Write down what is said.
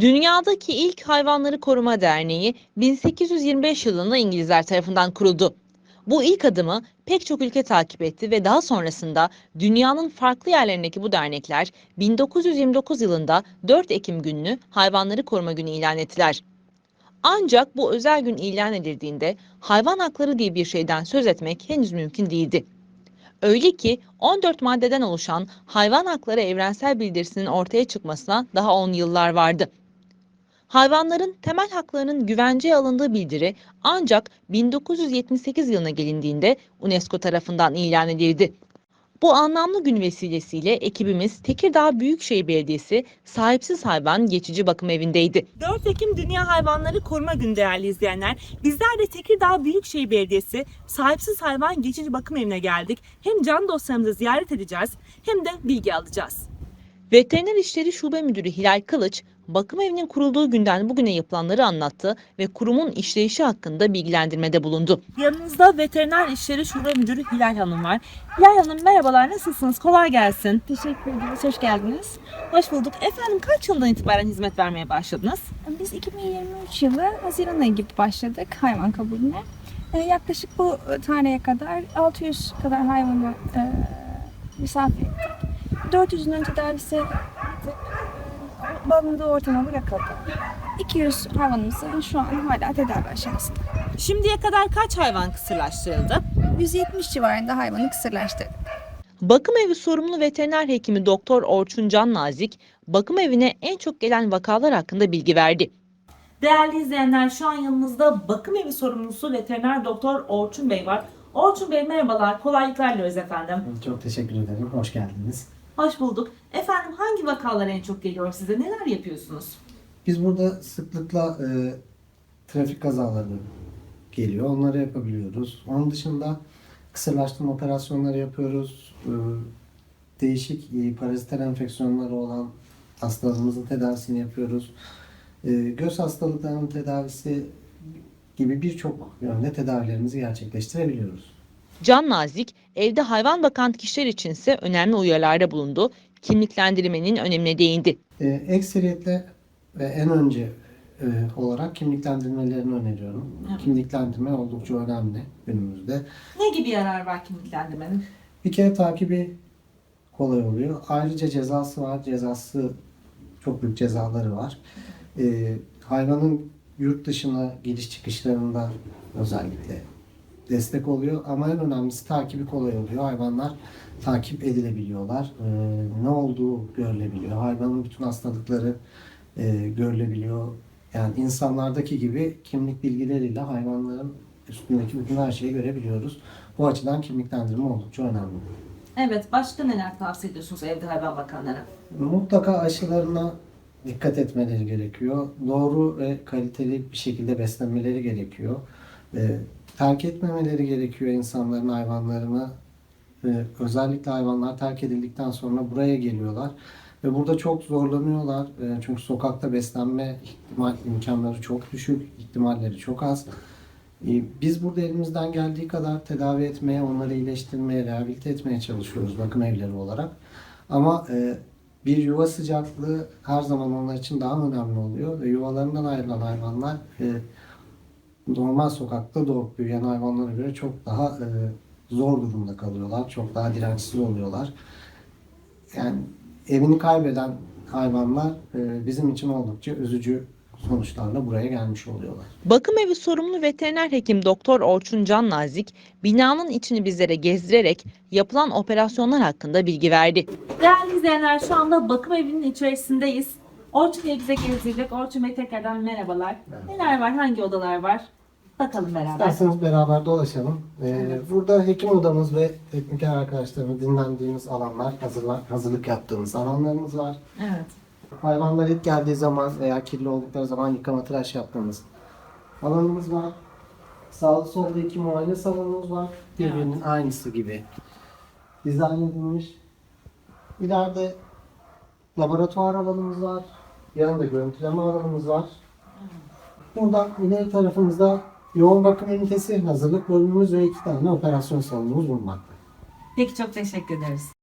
Dünyadaki ilk Hayvanları Koruma Derneği 1825 yılında İngilizler tarafından kuruldu. Bu ilk adımı pek çok ülke takip etti ve daha sonrasında dünyanın farklı yerlerindeki bu dernekler 1929 yılında 4 Ekim gününü Hayvanları Koruma Günü ilan ettiler. Ancak bu özel gün ilan edildiğinde hayvan hakları diye bir şeyden söz etmek henüz mümkün değildi. Öyle ki 14 maddeden oluşan hayvan hakları evrensel bildirisinin ortaya çıkmasına daha 10 yıllar vardı. Hayvanların temel haklarının güvenceye alındığı bildiri ancak 1978 yılına gelindiğinde UNESCO tarafından ilan edildi. Bu anlamlı gün vesilesiyle ekibimiz Tekirdağ Büyükşehir Belediyesi sahipsiz hayvan geçici bakım evindeydi. 4 Ekim Dünya Hayvanları Koruma Günü değerli izleyenler. Bizler de Tekirdağ Büyükşehir Belediyesi sahipsiz hayvan geçici bakım evine geldik. Hem can dostlarımızı ziyaret edeceğiz hem de bilgi alacağız. Veteriner İşleri Şube Müdürü Hilal Kılıç, bakım evinin kurulduğu günden bugüne yapılanları anlattı ve kurumun işleyişi hakkında bilgilendirmede bulundu. Yanınızda Veteriner İşleri Şube Müdürü Hilal Hanım var. Hilal Hanım merhabalar, nasılsınız? Kolay gelsin. Teşekkür ederiz. Hoş geldiniz. Hoş bulduk. Efendim kaç yıldan itibaren hizmet vermeye başladınız? Biz 2023 yılı Haziran ayı gibi başladık hayvan kabulüne. Ee, yaklaşık bu tarihe kadar 600 kadar hayvanı e, misafir ettik. 400'ün ön tedavisi barındığı ortama bırakıldı. 200 hayvanımızın şu an hala tedavi aşamasında. Şimdiye kadar kaç hayvan kısırlaştırıldı? 170 civarında hayvanı kısırlaştırdık. Bakım evi sorumlu veteriner hekimi Doktor Orçun Can Nazik, bakım evine en çok gelen vakalar hakkında bilgi verdi. Değerli izleyenler şu an yanımızda bakım evi sorumlusu veteriner doktor Orçun Bey var. Orçun Bey merhabalar, kolaylıklar diliyoruz efendim. Çok teşekkür ederim. Hoş geldiniz. Hoş bulduk. Efendim hangi vakalar en çok geliyor size? Neler yapıyorsunuz? Biz burada sıklıkla e, trafik kazaları geliyor. Onları yapabiliyoruz. Onun dışında kısırlaştırma operasyonları yapıyoruz. E, değişik e, paraziter enfeksiyonları olan hastalarımızın tedavisini yapıyoruz. E, göz hastalıklarının tedavisi gibi birçok yönde tedavilerimizi gerçekleştirebiliyoruz. Can Nazik, evde hayvan bakan kişiler içinse önemli uyarılarda bulundu. Kimliklendirmenin önemine değindi. E, ekseriyetle ve en önce e, olarak kimliklendirmelerini öneriyorum. Evet. Kimliklendirme oldukça önemli günümüzde. Ne gibi yarar var kimliklendirmenin? Bir kere takibi kolay oluyor. Ayrıca cezası var. Cezası çok büyük cezaları var. E, hayvanın yurt dışına giriş çıkışlarında özellikle destek oluyor. Ama en önemlisi takibi kolay oluyor. Hayvanlar takip edilebiliyorlar. E, ne olduğu görülebiliyor. Hayvanın bütün hastalıkları e, görülebiliyor. Yani insanlardaki gibi kimlik bilgileriyle hayvanların üstündeki bütün her şeyi görebiliyoruz. Bu açıdan kimliklendirme oldukça önemli. Evet, başka neler tavsiye ediyorsunuz evde hayvan bakanlara? Mutlaka aşılarına dikkat etmeleri gerekiyor. Doğru ve kaliteli bir şekilde beslenmeleri gerekiyor. Ee, terk etmemeleri gerekiyor insanların hayvanlarını. Ee, özellikle hayvanlar terk edildikten sonra buraya geliyorlar. Ve burada çok zorlanıyorlar. Ee, çünkü sokakta beslenme ihtimal imkanları çok düşük, ihtimalleri çok az. Ee, Biz burada elimizden geldiği kadar tedavi etmeye, onları iyileştirmeye, rehabilite etmeye çalışıyoruz bakım evleri olarak. Ama e, bir yuva sıcaklığı her zaman onlar için daha önemli oluyor ve yuvalarından ayrılan hayvanlar e, normal sokakta doğup büyüyen hayvanlara göre çok daha e, zor durumda kalıyorlar. Çok daha dirençsiz oluyorlar. Yani evini kaybeden hayvanlar e, bizim için oldukça üzücü sonuçlarla buraya gelmiş oluyorlar. Bakım evi sorumlu veteriner hekim Doktor Orçun Can Nazik, binanın içini bizlere gezdirerek yapılan operasyonlar hakkında bilgi verdi. Değerli izleyenler şu anda bakım evinin içerisindeyiz. Orçun Bey bize gezdirecek. Orçun Bey tekrardan merhabalar. Neler var, hangi odalar var? Bakalım beraber. İsterseniz beraber dolaşalım. Ee, Burada hekim odamız ve tekniker arkadaşlarımız dinlendiğimiz alanlar, hazırla, hazırlık yaptığımız alanlarımız var. Evet. Hayvanlar ilk geldiği zaman veya kirli oldukları zaman yıkama tıraş yaptığımız alanımız var. Sağlı solda iki muayene salonumuz var. Birbirinin aynısı gibi dizayn edilmiş. İleride laboratuvar alanımız var. Yanında görüntüleme alanımız var. Buradan ileri tarafımızda yoğun bakım ünitesi, hazırlık bölümümüz ve iki tane operasyon salonumuz bulunmakta. Peki çok teşekkür ederiz.